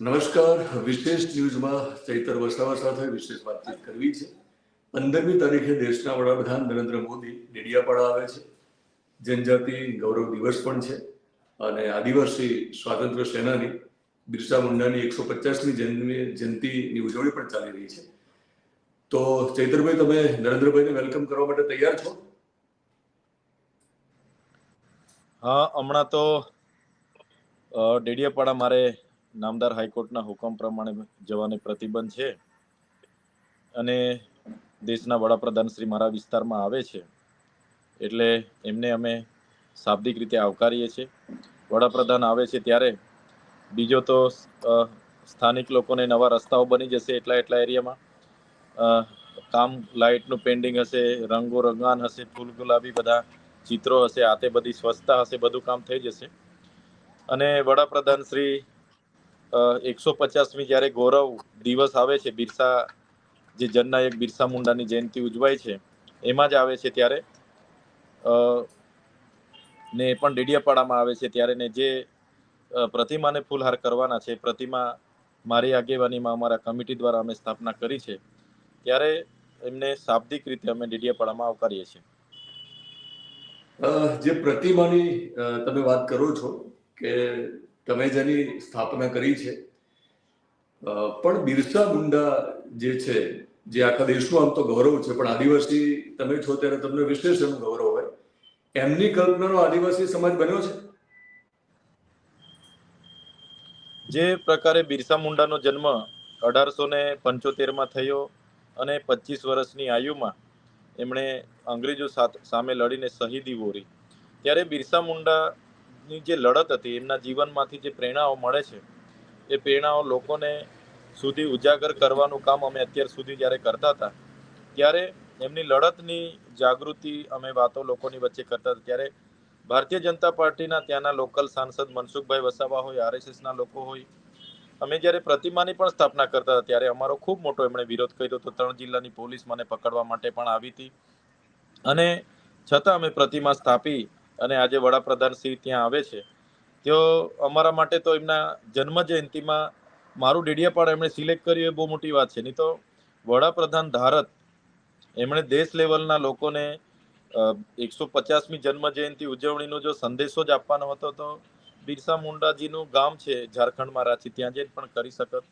નમસ્કાર. વિશેષ ન્યૂઝમાં ચૈતર વસાવા સાથે વિશેષ વાતચીત કરવી છે. પંદરમી તારીખે દેશના વડાપ્રધાન નરેન્દ્ર મોદી ડેડિયાપાડા આવે છે. જનજાતિ ગૌરવ દિવસ પણ છે અને આદિવાસી સ્વાતંત્ર્ય સેનાની, બિરસા મુંડાની એકસો પચાસમી જયંતિની ઉજવણી પણ ચાલી રહી છે. તો ચૈતરભાઈ, તમે નરેન્દ્રભાઈને વેલકમ કરવા માટે તૈયાર છો? હા, હમણાં તો ડેડિયાપાડા મારે નામદાર હાઈકોર્ટના હુકમ પ્રમાણે જવાને પ્રતિબંધ છે અને દેશના વડાપ્રધાન શ્રી મારા વિસ્તારમાં આવે છે. એટલે એમને અમે શાબ્દિક રીતે આવકારીએ છીએ. વડાપ્રધાન આવે છે ત્યારે બીજો તો સ્થાનિક લોકોને નવા રસ્તાઓ બની જશે એટલા એટલા એરિયામાં. કામ લાઇટનું પેન્ડિંગ હશે રંગો રંગાન હશે, ફૂલ ગુલાબી બધા ચિત્રો હશે, આતે બધી સ્વચ્છતા હશે, બધું કામ થઈ જશે. અને વડાપ્રધાન શ્રી એકસો પચાસમી જ્યારે ગૌરવ દિવસ આવે છે, બિરસા, જે જનનાયક બિરસા મુંડાની જયંતિ ઉજવાય છે, એમાં જ આવે છે ત્યારે. ને એ પણ ડેડિયાપાડામાં આવે છે ત્યારે ને જે પ્રતિમાને ફૂલહાર કરવાના છે, પ્રતિમા મારી આગેવાનીમાં અમારા કમિટી દ્વારા અમે સ્થાપના કરી છે, ત્યારે એમને શાબ્દિક રીતે અમે ડેડિયાપાડામાં આવકારીએ છીએ. જે પ્રતિમાની તમે વાત કરો છો કે તમે જેની સ્થાપના કરી છે પણ બિરસા મુંડા જે છે, જે આખા દેશનું આમ તો ગૌરવ છે, પણ આદિવાસી તમે છો ત્યારે તમને વિશેષ એનું ગૌરવ હોય, એમની કલ્પનાનો આદિવાસી સમાજ બન્યો છે? જે પ્રકારે બિરસા મુંડાનો જન્મ અઢારસો ને પંચોતેરમાં થયો અને પચીસ વર્ષની આયુમાં એમણે અંગ્રેજો સામે લડીને શહીદી વોરી. ત્યારે બિરસા મુંડાની જે લડત હતી, એમના જીવનમાંથી જે પ્રેરણાઓ મળે છે, એ પ્રેરણાઓ લોકોને સુધી ઉજાગર કરવાનું કામ અમે અત્યાર સુધી જ્યારે કરતા હતા, ત્યારે એમની લડતની જાગૃતિ અમે વાતો લોકોની વચ્ચે કરતા હતા. ત્યારે ભારતીય જનતા પાર્ટીના ત્યાંના લોકલ સાંસદ મનસુખભાઈ વસાવા હોય, આરએસએસના લોકો હોય, અમે જ્યારે પ્રતિમાની પણ સ્થાપના કરતા હતા, ત્યારે અમારો ખૂબ મોટો એમણે વિરોધ કર્યો હતો. ત્રણ જિલ્લાની પોલીસ મને પકડવા માટે પણ આવી હતી. અને છતાં અમે પ્રતિમા સ્થાપી અને આજે વડાપ્રધાન શ્રી ત્યાં આવે છે, તેઓ અમારા માટે તો એમના જન્મ જયંતિમાં મારું પણ એમણે સિલેક્ટ કર્યું એ બહુ મોટી વાત છે. નહીં તો વડાપ્રધાન ધારત એમણે દેશ લેવલના લોકોને એકસો પચાસમી જન્મ જયંતિ ઉજવણીનો જો સંદેશો જ આપવાનો હતો તો બિરસા મુંડાજીનું ગામ છે ઝારખંડમાં, રાંચી, ત્યાં જઈને પણ કરી શકત.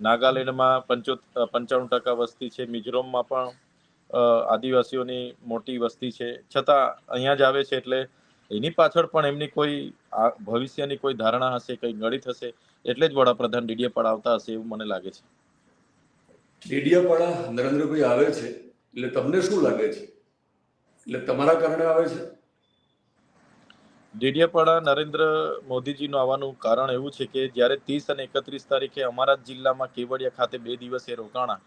નાગાલેન્ડમાં પંચો પંચાણું ટકા વસ્તી છે, મિઝોરમમાં પણ આદિવાસીઓની મોટી વસ્તી છે. છતાં અહીંયા જ આવે છે એટલે એની પાછળ પણ એમની કોઈ ભવિષ્યની કોઈ ધારણા હશે કંઈ ગણિત હશે એટલે જ વડાપ્રધાન ડીડીએ આવતા હશે એવું મને લાગે છે. ડેડિયાપાડા નરેન્દ્રભાઈ આવે છે એટલે તમને શું લાગે છે? એટલે તમારા કારણે આવે છે? ડેડિયાપાડા નરેન્દ્ર મોદીજીનું આવવાનું કારણ એવું છે કે જ્યારે ત્રીસ અને એકત્રીસ તારીખે અમારા જિલ્લામાં કેવડિયા ખાતે બે દિવસે રોકાણા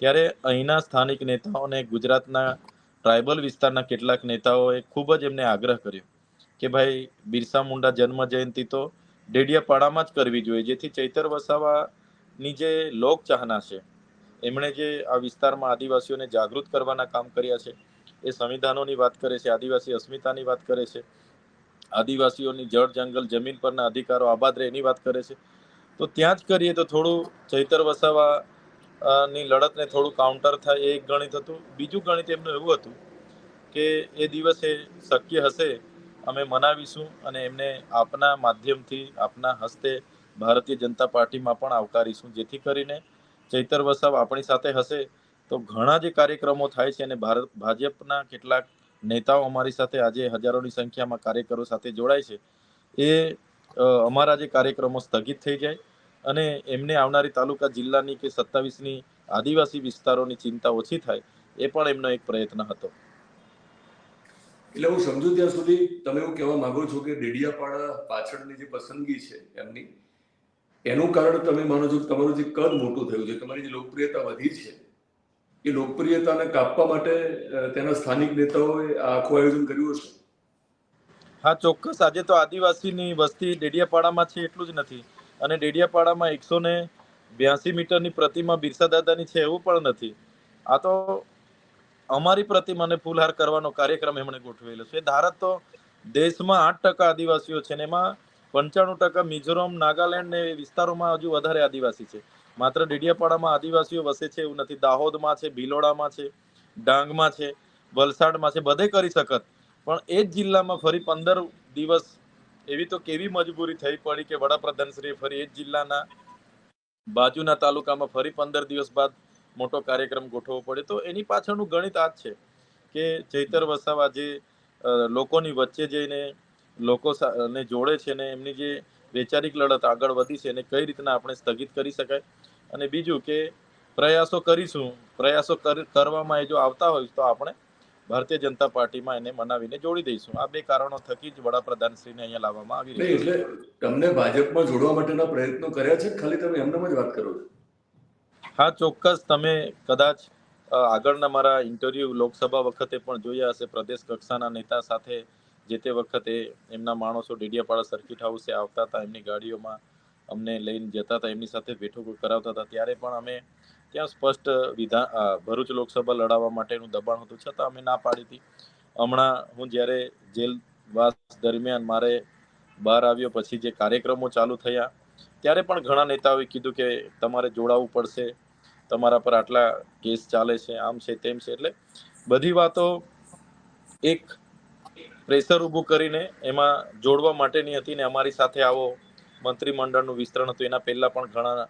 ત્યારે અહીંના સ્થાનિક નેતાઓને ગુજરાતના ટ્રાઇબલ વિસ્તારના કેટલાક નેતાઓએ ખૂબ જ એમને આગ્રહ કર્યો કે ભાઈ, બિરસા મુંડા જન્મ જયંતિ તો ડેડિયાપાડામાં જ કરવી જોઈએ, જેથી ચૈતર વસાવાની જે લોક ચાહના છે, એમણે જે આ વિસ્તારમાં આદિવાસીઓને જાગૃત કરવાના કામ કર્યા છે, એ સંવિધાનોની વાત કરે છે, આદિવાસી અસ્મિતાની વાત કરે છે, આદિવાસીઓની જળ જંગલ જમીન પરના અધિકારો આબાદ રહે એની વાત કરે છે. તો ત્યાં જ કરીએ તો થોડું ચૈતર વસાવા ની લડતને થોડું કાઉન્ટર થાય એ એક ગણિત હતું. બીજું ગણિત એમનું એવું હતું કે એ દિવસે શક્ય હશે અમે મનાવીશું અને એમને આપના માધ્યમથી, આપના હસ્તે ભારતીય જનતા પાર્ટીમાં પણ આવકારીશું. જેથી કરીને ચૈતર વસાવ આપણી સાથે હશે તો ઘણા જે કાર્યક્રમો થાય છે અને ભારત, ભાજપના કેટલાક નેતાઓ અમારી સાથે આજે હજારોની સંખ્યામાં કાર્યકરો સાથે જોડાય છે, એ અમારા જે કાર્યક્રમો સ્થગિત થઈ જાય. અને એમને આવનારી તાલુકા જિલ્લાની કે સત્તાવીસની આદિવાસી વિસ્તારોની ચિંતા ઓછી થાય એ પણ એમનો એક પ્રયત્ન હતો. એટલે હું સમજુ ત્યાં સુધી તમે એવું કહેવા માંગો છો કે ડેડિયાપાડા પાછળની જે પસંદગી છે એમની એનું કારણ તમે માનો છો કે તમારું જે કદ મોટું થયું છે તમારી જે લોકપ્રિયતા વધી છે એ લોકપ્રિયતાને કાપવા માટે તેના સ્થાનિક નેતાઓએ આ આખું આયોજન કર્યું હશે? હા ચોક્કસ. આજે તો આદિવાસીની વસ્તી ડેડિયાપાડામાં છે એટલું જ નથી. અને ડેડિયાપાડામાં એકસો ને બ્યાસી મીટરની પ્રતિમા બિરસા દાદાની છે એવું પણ નથી. આ તો અમારી પ્રતિમાને ફૂલહાર કરવાનો કાર્યક્રમ એમણે ગોઠવેલો છે. ભારત તો દેશમાં આઠ ટકા આદિવાસીઓ છે ને એમાં પંચાણું ટકા મિઝોરમ, નાગાલેન્ડ ને વિસ્તારોમાં હજુ વધારે આદિવાસી છે. માત્ર ડેડિયાપાડામાં આદિવાસીઓ વસે છે એવું નથી. દાહોદમાં છે, ભિલોડામાં છે, ડાંગમાં છે, વલસાડમાં છે, બધે કરી શકત. પણ એ જ જિલ્લામાં ફરી પંદર દિવસ એવી તો કેવી મજબૂરી થઈ પડી કે વડાપ્રધાનશ્રીએ ફરી એ જ જિલ્લાના બાજુના તાલુકામાં ફરી પંદર દિવસ બાદ મોટો કાર્યક્રમ ગોઠવવો પડે તો એની પાછળનું ગણિત આ જ છે કે ચૈતર વસાવા જે લોકોની વચ્ચે જઈને લોકો ને જોડે છે ને એમની જે વૈચારિક લડત આગળ વધી છે એને કઈ રીતના આપણે સ્થગિત કરી શકાય? અને બીજું કે પ્રયાસો કરીશું, પ્રયાસો કર- કરવામાં એ જો આવતા હોય તો આપણે ભારતીય જનતા પાર્ટીમાં એને મનાવીને જોડી દઈશું. આ બે કારણો થકી જ વડાપ્રધાનશ્રીને અહીંયા લાવવામાં આવી છે. એટલે તમને ભાજપમાં જોડવા માટેના પ્રયત્નો કર્યા છે? ખાલી તમે એમનેમ જ વાત કરો છો. હા ચોક્કસ તમે કદાચ આગળના મારા ઇન્ટરવ્યુ લોકસભા વખતે પણ જોયા હશે. પ્રદેશ કક્ષાના નેતા સાથે જે તે વખતે એમના માણસો ડેડિયાપાડા સર્કિટ હાઉસે આવતા હતા. એમની ગાડીઓમાં અમને લઈને જતા હતા. એમની સાથે બેઠકો કરાવતા હતા. ત્યારે પણ અમે ત્યાં સ્પષ્ટ વિધાન ભરૂચ લોકસભા લડાવવા માટેનું દબાણ હતું. છતાં અમે ના પાડી હતી. હમણાં હું જ્યારે જેલવાસ દરમિયાન મારે બહાર આવ્યો પછી જે કાર્યક્રમો ચાલુ થયા, ત્યારે પણ ઘણા નેતાઓએ કીધું કે તમારે જોડાવવું પડશે. તમારા પર આટલા કેસ ચાલે છે, આમ છે, તેમ છે. એટલે બધી વાતો એક પ્રેશર ઊભું કરીને એમાં જોડવા માટેની હતી ને અમારી સાથે આવો મંત્રીમંડળનું વિસ્તરણ હતું. એના પહેલા પણ ઘણા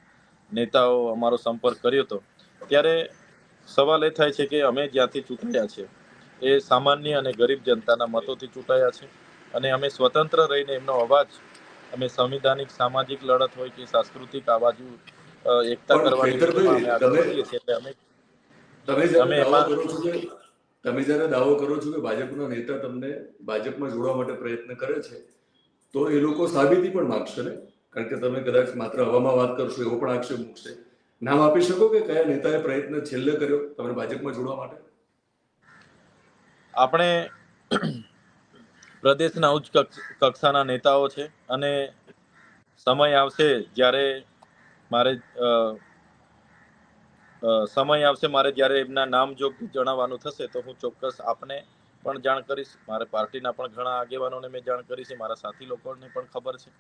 નેતાઓ અમારો સંપર્ક કર્યો હતો. ત્યારે સવાલ એ થાય છે કે અમે જ્યાંથી ચૂંટાયા છે એ સામાન્ય અને ગરીબ જનતાના મતોથી ચૂંટાયા છે અને અમે સ્વતંત્ર રહીને એમનો અવાજ અમે સંવિધાનિક સામાજિક લડત હોય કે સાંસ્કૃતિક અવાજ અ, એકતા કરવાની એટલે અમે તમે એમાં- તમે જ્યારે દાવો કરો છો કે ભાજપના નેતા તમને ભાજપમાં જોડવા માટે પ્રયત્ન કરે છે તો એ લોકો સાબિતી પણ માગશે ને? કારણ કે તમે કદાચ માત્ર હવામાં વાત કરશો, એવો પણ આક્ષેપ મૂકશે. નામ આપી શકો કે કયા નેતાએ પ્રયત્ન છેલ્લે કર્યો તમને ભાજપમાં જોડવા માટે? આપણે પ્રદેશના ઉચ્ચ કક્ષાના નેતાઓ છે અને સમય આવશે જ્યારે મારે સમય આવશે મારે જ્યારે એમના નામ જો જણાવવાનું થશે તો હું ચોક્કસ આપને પણ જાણ કરીશ. મારે પાર્ટીના પણ ઘણા આગેવાનોને મેં જાણ કરી છે, મારા સાથી લોકોને પણ ખબર છે.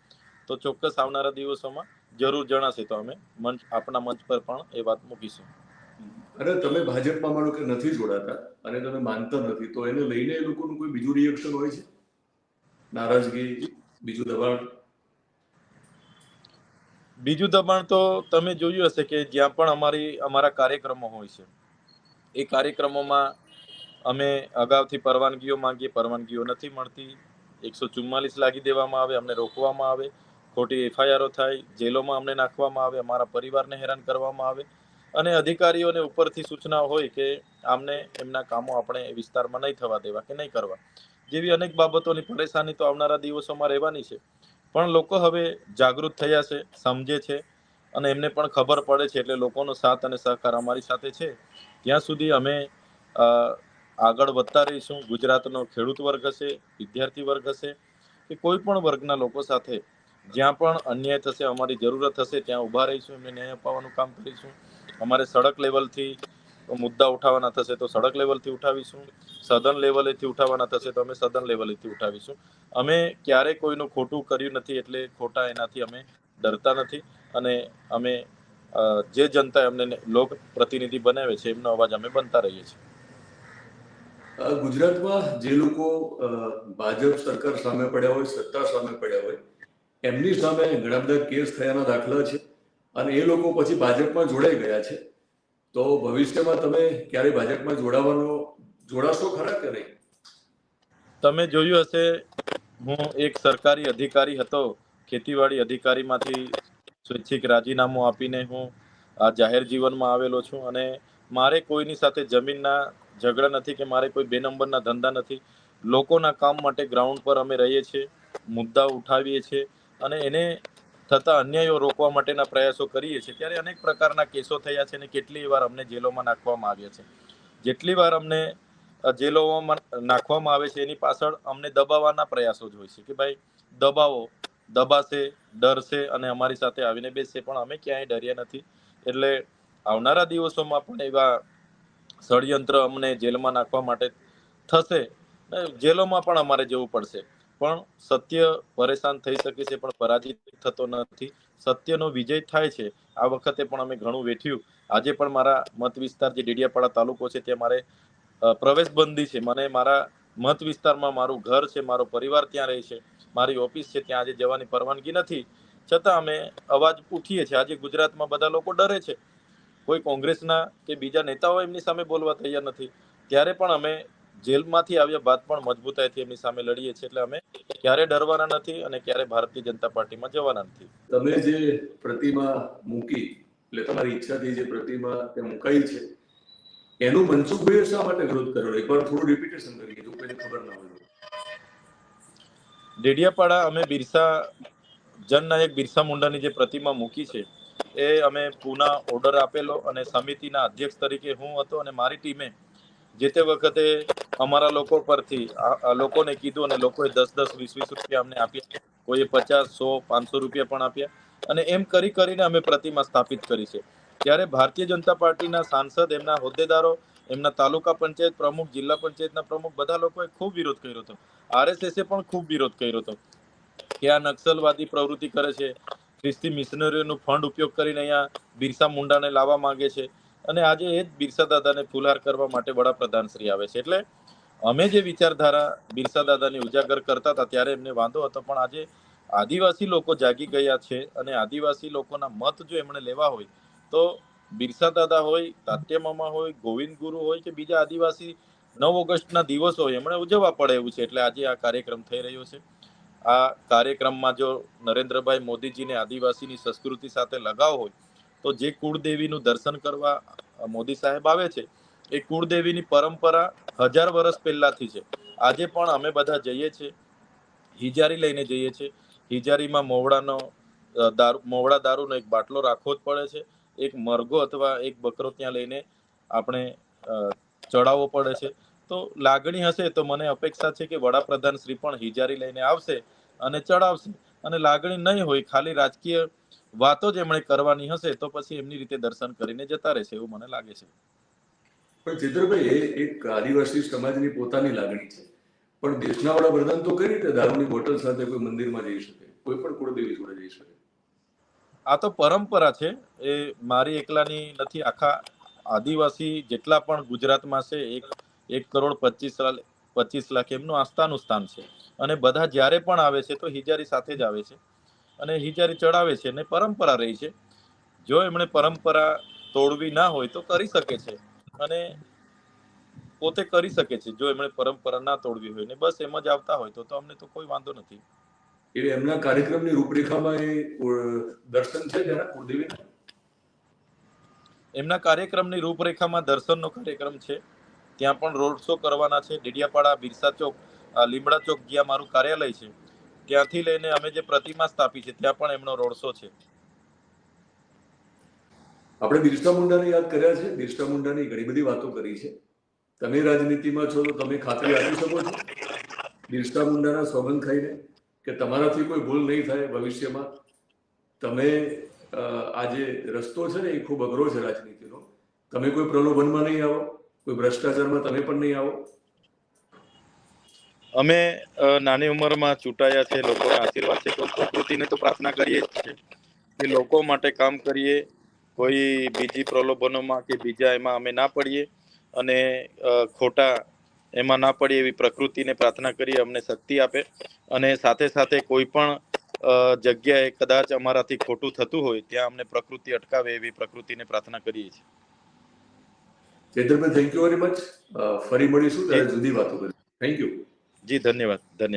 તો ચોક્કસ આવનારા દિવસોમાં જરૂર જણાશે તો અમે મંચ આપણા મંચ પર પણ એ વાત મૂકીશું. અને તમે ભાજપમાં માનો કે નથી જોડાતા અને તમે માનતા નથી તો એને લઈને એ લોકોનું કોઈ બીજું રિએક્શન હોય છે? નારાજગી બીજું દબાણ? બીજું દબાણ તો તમે જોયું હશે કે જ્યાં પણ અમારી અમારા કાર્યક્રમો હોય છે. એ કાર્યક્રમોમાં અમે અગાઉથી પરવાનગીઓ માંગીએ પરવાનગીઓ નથી મળતી. એકસો ચુમ્માલીસ લાગી દેવામાં આવે અમને રોકવામાં આવે. ખોટી એફઆઈઆરો થાય, જેલોમાં અમને નાખવામાં આવે, અમારા પરિવારને હેરાન કરવામાં આવે અને અધિકારીઓને ઉપરથી સૂચના હોય કે આમને એમના કામો આપણે એ વિસ્તારમાં નહીં થવા દેવા કે નહીં કરવા. જેવી અનેક બાબતોની પરેશાની તો આવનારા દિવસોમાં રહેવાની છે. પણ લોકો હવે જાગૃત થયા છે, સમજે છે અને એમને પણ ખબર પડે છે એટલે લોકોનો સાથ અને સહકાર અમારી સાથે છે. ત્યાં સુધી અમે આગળ વધતા રહીશું. ગુજરાતનો ખેડૂત વર્ગ હશે, વિદ્યાર્થી વર્ગ હશે કે કોઈ પણ વર્ગના લોકો સાથે જ્યાં પણ અન્યાય થશે, અમારી જરૂરત હશે ત્યાં ઊભા રહીશું, એમને ન્યાય અપાવવાનું કામ કરીશું. અમારે સડક લેવલથી મુદ્દા ઉઠાવવાના થશે તો સડક લેવલથી ઉઠાવીશું. સદન લેવલેથી ઉઠાવવાના થશે તો અમે સદન લેવલેથી ઉઠાવીશું. અમે ક્યારેય કોઈનું ખોટું કર્યું નથી એટલે ખોટા એનાથી અમે ડરતા નથી અને અમે જે જનતા અમને લોક પ્રતિનિધિ બનાવે છે, એમનો અવાજ અમે બનતા રહીએ છીએ. ગુજરાતમાં જે લોકો ભાજપ સરકાર સામે પડ્યા હોય, સત્તા સામે પડ્યા હોય એમની સામે ઘણા બધા કેસ થયાના દાખલા છે અને એ લોકો પછી ભાજપમાં જોડાઈ ગયા છે. તો ભવિષ્યમાં તમે ક્યારે ભાજપમાં જોડાવાનો, જોડાશો ખરા કે નહીં? તમે જોયું હશે, હું એક સરકારી અધિકારી હતો, ખેતીવાડી અધિકારીમાંથી સ્વૈચ્છિક રાજીનામું આપીને હું આ જાહેર જીવનમાં આવેલો છું અને મારે કોઈની સાથે જમીનના ઝઘડા નથી કે મારે કોઈ બે નંબરના ધંધા નથી. લોકોના કામ માટે ગ્રાઉન્ડ પર અમે રહીએ છીએ, મુદ્દા ઉઠાવીએ છીએ અને એને થતા અન્યાયો રોકવા માટેના પ્રયાસો કરીએ છીએ. ત્યારે અનેક પ્રકારના કેસો થયા છે અને કેટલી વાર અમને જેલોમાં નાખવામાં આવ્યા છે. જેટલી વાર અમને જેલોમાં નાખવામાં આવે છે, એની પાછળ અમને દબાવવાના પ્રયાસો જ હોય છે કે ભાઈ, દબાવો, દબાશે, ડરશે અને અમારી સાથે આવીને બેસશે. પણ અમે ક્યાંય ડર્યા નથી. એટલે આવનારા દિવસોમાં પણ એવા ષડયંત્ર અમને જેલમાં નાખવા માટે થશે. જેલોમાં પણ અમારે જવું પડશે. પણ સત્ય પરેશાન થઈ શકે છે, પણ પરાજિત થતો નથી. સત્યનો વિજય થાય છે. આ વખતે પણ અમે ઘણું વેઠ્યું. આજે પણ મારા મત વિસ્તાર જે ડેડિયાપાડા તાલુકો છે, ત્યાં મારે પ્રવેશ બંધી છે. મને મારા મત વિસ્તારમાં મારું ઘર છે, મારો પરિવાર ત્યાં રહે છે. મારી ઓફિસ છે, ત્યાં આજે જવાની પરવાનગી નથી. છતાં અમે અવાજ ઉઠીએ છીએ. આજે ગુજરાતમાં બધા લોકો ડરે છે. કોઈ કોંગ્રેસના કે બીજા નેતાઓ એમની સામે બોલવા તૈયાર નથી. ત્યારે પણ અમે જેલમાંથી આવ્યા બાદ પણ મજબૂતાઈથી એમની સામે લડીએ છીએ એટલે અમે ક્યારે ડરવાના નથી અને ક્યારે ભારતીય જનતા પાર્ટીમાં જવાના નથી. તમે જે પ્રતિમા મૂકી એટલે તમારી ઈચ્છાથી જે પ્રતિમા તે મુકાઈ છે એનું મનસુખભાઈએ શા માટે વિરોધ કર્યો? એકવાર થોડું રિપીટેશન કરીએ જો કોઈને ખબર ના હોય ડેડિયાપાડા અમે બિરસા જનનાયક બિરસા મુંડાની જે પ્રતિમા મૂકી છે એ અમે પુના ઓર્ડર આપેલો અને સમિતિના અધ્યક્ષ તરીકે હું હતો અને મારી ટીમે જે તે વખતે અમારા લોકો પરથી લોકોને કીધું અને લોકોએ દસ દસ વીસ વીસ રૂપિયા અમને આપ્યા. કોઈએ પચાસ, સો, પાંચસો રૂપિયા પણ આપ્યા. અને એમ કરી કરીને અમે પ્રતિમા સ્થાપિત કરી છે. ત્યારે ભારતીય જનતા પાર્ટીના સાંસદ, એમના હોદ્દેદારો, એમના તાલુકા પંચાયત પ્રમુખ, જિલ્લા પંચાયતના પ્રમુખ, બધા લોકોએ ખૂબ વિરોધ કર્યો હતો. આરએસએસે પણ ખૂબ વિરોધ કર્યો હતો કે આ નક્સલવાદી પ્રવૃત્તિ કરે છે. ખ્રિસ્તી મિશનરીઓનું ફંડ ઉપયોગ કરીને અહીંયા બિરસા મુંડાને લાવવા માંગે છે. અને આજે એ જ બિરસા દાદાને ફુલહાર કરવા માટે વડાપ્રધાન શ્રી આવે છે. એટલે અમે જે વિચારધારા બિરસા દાદાને ઉજાગર કરતા હતા ત્યારે એમને વાંધો હતો, પણ આજે આદિવાસી લોકો જાગી ગયા છે અને આદિવાસી લોકોના મત જો એમણે લેવા હોય, તો બિરસા દાદા હોય, તાત્યા મામા હોય, ગોવિંદ ગુરુ હોય કે બીજા આદિવાસી નવ ઓગસ્ટના દિવસો હોય, એમણે ઉજવવા પડે એવું છે. એટલે આજે આ કાર્યક્રમ થઈ રહ્યો છે. આ કાર્યક્રમમાં જો નરેન્દ્રભાઈ મોદીજીને આદિવાસીની સંસ્કૃતિ સાથે લગાવ હોય તો જે કુળદેવીનું દર્શન કરવા મોદી સાહેબ આવે છે, એ કુળદેવીની પરંપરા હજાર વર્ષ પહેલાથી છે. આજે પણ અમે બધા જઈએ છીએ, હિજારી લઈને જઈએ છીએ. હિજારીમાં મોવડાનો દારૂ, મોવડા દારૂનો એક બાટલો રાખવો જ પડે છે. એક મરઘો અથવા એક બકરો ત્યાં લઈને આપણે ચડાવવો પડે છે. તો લાગણી હશે તો મને અપેક્ષા છે કે વડાપ્રધાન શ્રી પણ હિજારી લઈને આવશે અને ચડાવશે. અને લાગણી નહીં હોય ખાલી રાજકીય વાતો જ એમણે કરવાની હશે તો પછી એમની રીતે દર્શન કરીને જતા રહેશે એવું મને લાગે છે. પણ ચિત્રભાઈ એક આદિવાસી સમાજની પોતાની લાગણી છે. પણ દેશના વડાપ્રધાન તો કઈ રીતે દારૂની બોટલ સાથે કોઈ મંદિરમાં જઈ શકે? કોઈ પણ કુળદેવી જોડે જઈ શકે? આ તો પરંપરા છે. એ મારી એકલાની નથી. આખા આદિવાસી જેટલા પણ ગુજરાતમાં છે એક એક કરોડ પચીસ પચીસ લાખ એમનું આસ્થાનું સ્થાન છે. અને બધા જ્યારે પણ આવે છે તો હિજારી સાથે જ આવે છે. અને હિજારી ચડાવે છે અને પરંપરા રહી છે. જો એમણે પરંપરા તોડવી ના હોય તો કરી શકે છે. અને પોતે કરી શકે છે જો એમણે પરંપરા ના તોડવી હોય ને બસ એમ જ આવતા હોય તો તો અમને તો કોઈ વાંધો નથી. એટલે એમના કાર્યક્રમની રૂપરેખામાં એ દર્શન છે જરા કુળદેવીના? એમના કાર્યક્રમની રૂપરેખામાં દર્શનનો કાર્યક્રમ છે. ત્યાં પણ રોડ શો કરવાના છે. ડેડિયાપાડા બિરસા ચોક લીમડા ચોક જ્યાં મારું કાર્યાલય છે, ત્યાંથી લઈને અમે જે પ્રતિમા સ્થાપી છે, ત્યાં પણ એમનો રોડ શો છે. આપણે બિરસા મુંડાને યાદ કર્યા છે? બિરસા મુંડાની ઘણી બધી વાતો કરી છે. તમે રાજનીતિમાં છો તો તમે ખાતરી આપી શકો છો. બિરસા મુંડાના સોગંદ ખાઈને કે તમારાથી કોઈ ભૂલ નહીં થાય ભવિષ્યમાં. તમે આ જે રસ્તો છે ને એ ખૂબ અઘરો છે રાજનીતિનો. તમે કોઈ પ્રલોભનમાં નહીં આવો, કોઈ ભ્રષ્ટાચારમાં તમે પણ નહીં આવો. અમે નાની ઉંમરમાં ચૂંટાયા છે લોકોના આશીર્વાદ છે તો પ્રકૃતિને તો પ્રાર્થના કરીએ જ છે કે લોકો માટે કામ કરીએ કોઈ બીજી પ્રલોભનોમાં કે બીજા એમાં અમે ના પડીએ અને ખોટા એમાં ના પડીએ એવી પ્રકૃતિને પ્રાર્થના કરીએ અમને શક્તિ આપે અને સાથે સાથે કોઈ પણ જગ્યાએ કદાચ અમારાથી ખોટું થતું હોય ત્યાં અમને પ્રકૃતિ અટકાવે એવી પ્રકૃતિને પ્રાર્થના કરીએ છીએ. Chetanbhai thank you very much ફરી મળીશું ત્યારે જુદી વાતો કરીશું. થેન્ક યુ જી ધન્યવાદ ધન્યવાદ.